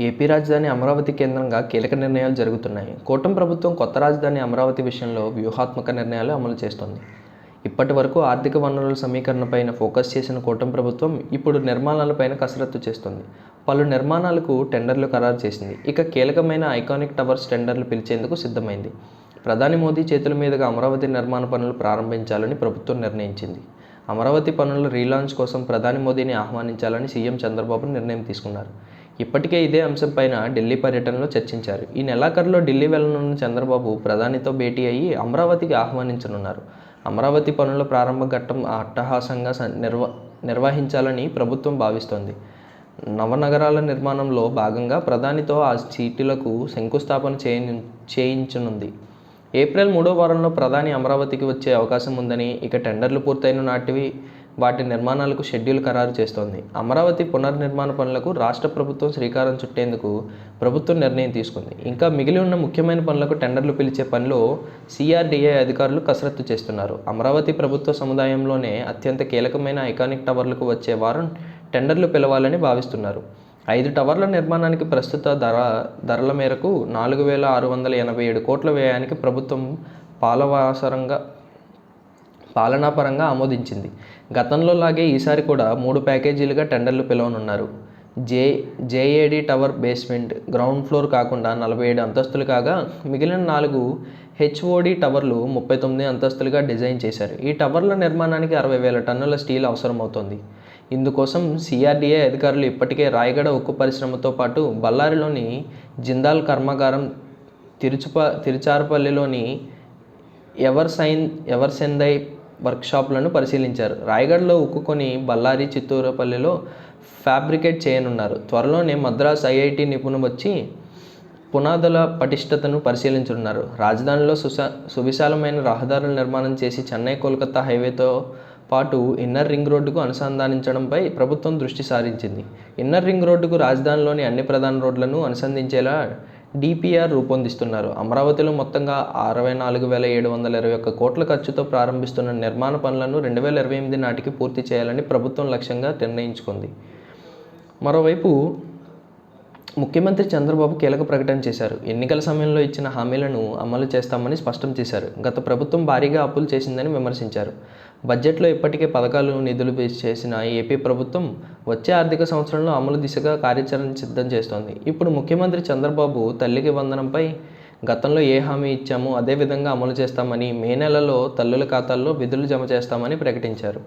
AP రాజధాని అమరావతి కేంద్రంగా కీలక నిర్ణయాలు జరుగుతున్నాయి. కూటమి ప్రభుత్వం కొత్త రాజధాని అమరావతి విషయంలో వ్యూహాత్మక నిర్ణయాలు అమలు చేస్తోంది. ఇప్పటి వరకు ఆర్థిక వనరుల సమీకరణపైన ఫోకస్ చేసిన కూటమి ప్రభుత్వం ఇప్పుడు నిర్మాణాలపైన కసరత్తు చేస్తుంది. పలు నిర్మాణాలకు టెండర్లు ఖరారు చేసింది. ఇక కీలకమైన ఐకానిక్ టవర్స్ టెండర్లు పిలిచేందుకు సిద్ధమైంది. ప్రధాని మోదీ చేతుల మీదుగా అమరావతి నిర్మాణ పనులు ప్రారంభించాలని ప్రభుత్వం నిర్ణయించింది. అమరావతి పనుల రీలాంచ్ కోసం ప్రధాని మోదీని ఆహ్వానించాలని సీఎం చంద్రబాబు నిర్ణయం తీసుకున్నారు. ఇప్పటికే ఇదే అంశంపైన ఢిల్లీ పర్యటనలో చర్చించారు. ఈ నెలాఖరులో ఢిల్లీ వెళ్ళనున్న చంద్రబాబు ప్రధానితో భేటీ అయ్యి అమరావతికి ఆహ్వానించనున్నారు. అమరావతి పనుల ప్రారంభ ఘట్టం అట్టహాసంగా నిర్వ నిర్వహించాలని ప్రభుత్వం భావిస్తోంది. నవనగరాల నిర్మాణంలో భాగంగా ప్రధానితో ఆ సీటులకు శంకుస్థాపన చేయ చేయించనుంది. ఏప్రిల్ మూడో వారంలో ప్రధాని అమరావతికి వచ్చే అవకాశం ఉందని ఇక టెండర్లు పూర్తయిన నాటివి వాటి నిర్మాణాలకు షెడ్యూల్ ఖరారు చేస్తోంది. అమరావతి పునర్నిర్మాణ పనులకు రాష్ట్ర ప్రభుత్వం శ్రీకారం చుట్టేందుకు ప్రభుత్వం నిర్ణయం తీసుకుంది. ఇంకా మిగిలి ఉన్న ముఖ్యమైన పనులకు టెండర్లు పిలిచే పనిలో సిఆర్డీఏ అధికారులు కసరత్తు చేస్తున్నారు. అమరావతి ప్రభుత్వ సముదాయంలోనే అత్యంత కీలకమైన ఐకానిక్ టవర్లకు వచ్చే వారం టెండర్లు పిలవాలని భావిస్తున్నారు. ఐదు టవర్ల నిర్మాణానికి ప్రస్తుత ధర ధరల మేరకు నాలుగు వేల ఆరు వందల ఎనభై ఏడు కోట్ల వ్యయానికి ప్రభుత్వం పాలవాసరంగా పాలనాపరంగా ఆమోదించింది. గతంలో లాగే ఈసారి కూడా మూడు ప్యాకేజీలుగా టెండర్లు పిలవనున్నారు. J JAD tower basement ground floor కాకుండా నలభై ఏడు అంతస్తులు కాగా మిగిలిన నాలుగు హెచ్ఓడి టవర్లు ముప్పై తొమ్మిది అంతస్తులుగా డిజైన్ చేశారు. ఈ టవర్ల నిర్మాణానికి అరవై వేల టన్నుల స్టీల్ అవసరమవుతోంది. ఇందుకోసం సిఆర్డీఏ అధికారులు ఇప్పటికే రాయగడ ఉక్కు పరిశ్రమతో పాటు బళ్ళారిలోని జిందాల్ కర్మాగారం తిరుచుప తిరుచారపల్లిలోని ఎవర్ సైన్ ఎవర్ సెందై వర్క్షాప్లను పరిశీలించారు. రాయగఢ్లో ఉక్కుకొని బళ్ళారి చిత్తూరుపల్లిలో ఫ్యాబ్రికేట్ చేయనున్నారు. త్వరలోనే మద్రాస్ ఐఐటి నిపుణులు వచ్చి పునాదుల పటిష్టతను పరిశీలించనున్నారు. రాజధానిలో సుశా సువిశాలమైన రహదారుల నిర్మాణం చేసి చెన్నై కోల్కతా హైవేతో పాటు ఇన్నర్ రింగ్ రోడ్డుకు అనుసంధానించడంపై ప్రభుత్వం దృష్టి సారించింది. ఇన్నర్ రింగ్ రోడ్డుకు రాజధానిలోని అన్ని ప్రధాన రోడ్లను అనుసంధించేలా డిపిఆర్ రూపొందిస్తున్నారు. అమరావతిలో మొత్తంగా అరవై నాలుగు వేల ఏడు వందల ఇరవై ఒక్క కోట్ల ఖర్చుతో ప్రారంభిస్తున్న నిర్మాణ పనులను రెండు వేల ఇరవై ఎనిమిది నాటికి పూర్తి చేయాలని ప్రభుత్వం లక్ష్యంగా నిర్ణయించుకుంది. మరోవైపు ముఖ్యమంత్రి చంద్రబాబు కీలక ప్రకటన చేశారు. ఎన్నికల సమయంలో ఇచ్చిన హామీలను అమలు చేస్తామని స్పష్టం చేశారు. గత ప్రభుత్వం భారీగా అప్పులు చేసిందని విమర్శించారు. బడ్జెట్లో ఇప్పటికే పథకాలు నిధులు చేసిన ఏపీ ప్రభుత్వం వచ్చే ఆర్థిక సంవత్సరంలో అమలు దిశగా కార్యాచరణ సిద్ధం చేస్తోంది. ఇప్పుడు ముఖ్యమంత్రి చంద్రబాబు తల్లికి వందనంపై గతంలో ఏ హామీ ఇచ్చామో అదే విధంగా అమలు చేస్తామని మే నెలలో తల్లుల ఖాతాల్లో విధులు జమ చేస్తామని ప్రకటించారు.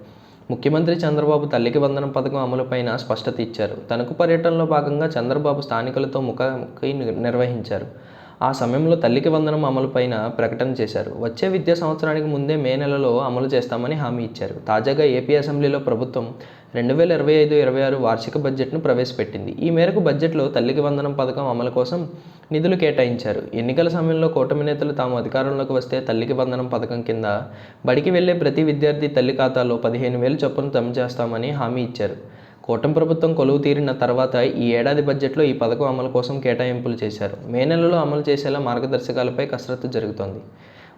ముఖ్యమంత్రి చంద్రబాబు తల్లికి వందనం పథకం అమలుపైన స్పష్టత ఇచ్చారు. తణుకు పర్యటనలో భాగంగా చంద్రబాబు స్థానికులతో ముఖాముఖి నిర్వహించారు. ఆ సమయంలో తల్లికి వందనం అమలుపైన ప్రకటన చేశారు. వచ్చే విద్యా సంవత్సరానికి ముందే మే నెలలో అమలు చేస్తామని హామీ ఇచ్చారు. తాజాగా ఏపీ అసెంబ్లీలో ప్రభుత్వం రెండు వేల ఇరవై ఐదు ఇరవై ఆరు వార్షిక బడ్జెట్ను ప్రవేశపెట్టింది. ఈ మేరకు బడ్జెట్లో తల్లికి వందనం పథకం అమలు కోసం నిధులు కేటాయించారు. ఎన్నికల సమయంలో కూటమి నేతలు తాము అధికారంలోకి వస్తే తల్లికి వందనం పథకం కింద బడికి వెళ్ళే ప్రతి విద్యార్థి తల్లి ఖాతాలో పదిహేను వేలు చొప్పున జమ చేస్తామని హామీ ఇచ్చారు. కూటమి ప్రభుత్వం కొలువు తీరిన తర్వాత ఈ ఏడాది బడ్జెట్లో ఈ పథకం అమలు కోసం కేటాయింపులు చేశారు. మే నెలలో అమలు చేసేలా మార్గదర్శకాలపై కసరత్తు జరుగుతోంది.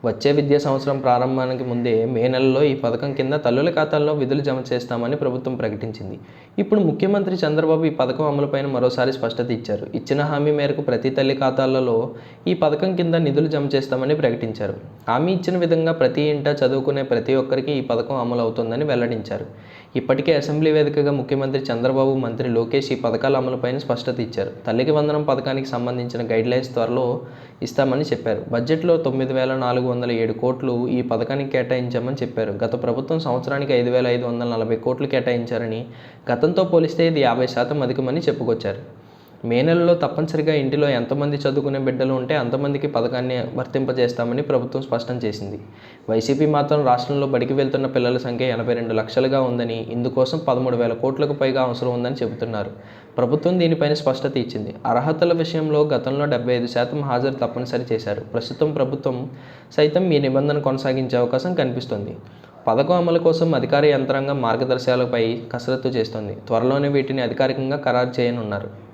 వచ్చే విద్యా సంవత్సరం ప్రారంభానికి ముందే మే నెలలో ఈ పథకం కింద తల్లుల ఖాతాల్లో విధులు జమ చేస్తామని ప్రభుత్వం ప్రకటించింది. ఇప్పుడు ముఖ్యమంత్రి చంద్రబాబు ఈ పథకం అమలుపైన మరోసారి స్పష్టత ఇచ్చారు. ఇచ్చిన హామీ మేరకు ప్రతి తల్లి ఖాతాలలో ఈ పథకం కింద నిధులు జమ చేస్తామని ప్రకటించారు. హామీ ఇచ్చిన విధంగా ప్రతి ఇంట చదువుకునే ప్రతి ఒక్కరికి ఈ పథకం అమలు అవుతుందని వెల్లడించారు. ఇప్పటికే అసెంబ్లీ వేదికగా ముఖ్యమంత్రి చంద్రబాబు మంత్రి లోకేష్ ఈ పథకాల అమలుపైన స్పష్టత ఇచ్చారు. తల్లికి వందనం పథకానికి సంబంధించిన గైడ్లైన్స్ త్వరలో ఇస్తామని చెప్పారు. బడ్జెట్లో తొమ్మిది వేల నాలుగు వందల ఏడు కోట్లు ఈ పథకానికి కేటాయించామని చెప్పారు. గత ప్రభుత్వం సంవత్సరానికి ఐదు వేల ఐదు వందల నలభై కోట్లు కేటాయించారని గతంతో పోలిస్తే ఇది యాభై శాతం అధికమని చెప్పుకొచ్చారు. మే నెలలో తప్పనిసరిగా ఇంటిలో ఎంతమంది చదువుకునే బిడ్డలు ఉంటే అంతమందికి పథకాన్ని వర్తింపజేస్తామని ప్రభుత్వం స్పష్టం చేసింది. వైసీపీ మాత్రం రాష్ట్రంలో బడికి వెళ్తున్న పిల్లల సంఖ్య ఎనభై రెండు లక్షలుగా ఉందని ఇందుకోసం పదమూడు వేల కోట్లకు పైగా అవసరం ఉందని చెబుతున్నారు. ప్రభుత్వం దీనిపైన స్పష్టత ఇచ్చింది. అర్హతల విషయంలో గతంలో డెబ్బై ఐదు శాతం హాజరు తప్పనిసరి చేశారు. ప్రస్తుతం ప్రభుత్వం సైతం ఈ నిబంధన కొనసాగించే అవకాశం కనిపిస్తుంది. పథకం అమలు కోసం అధికార యంత్రాంగం మార్గదర్శకాలపై కసరత్తు చేస్తోంది. త్వరలోనే వీటిని అధికారికంగా ఖరారు చేయనున్నారు.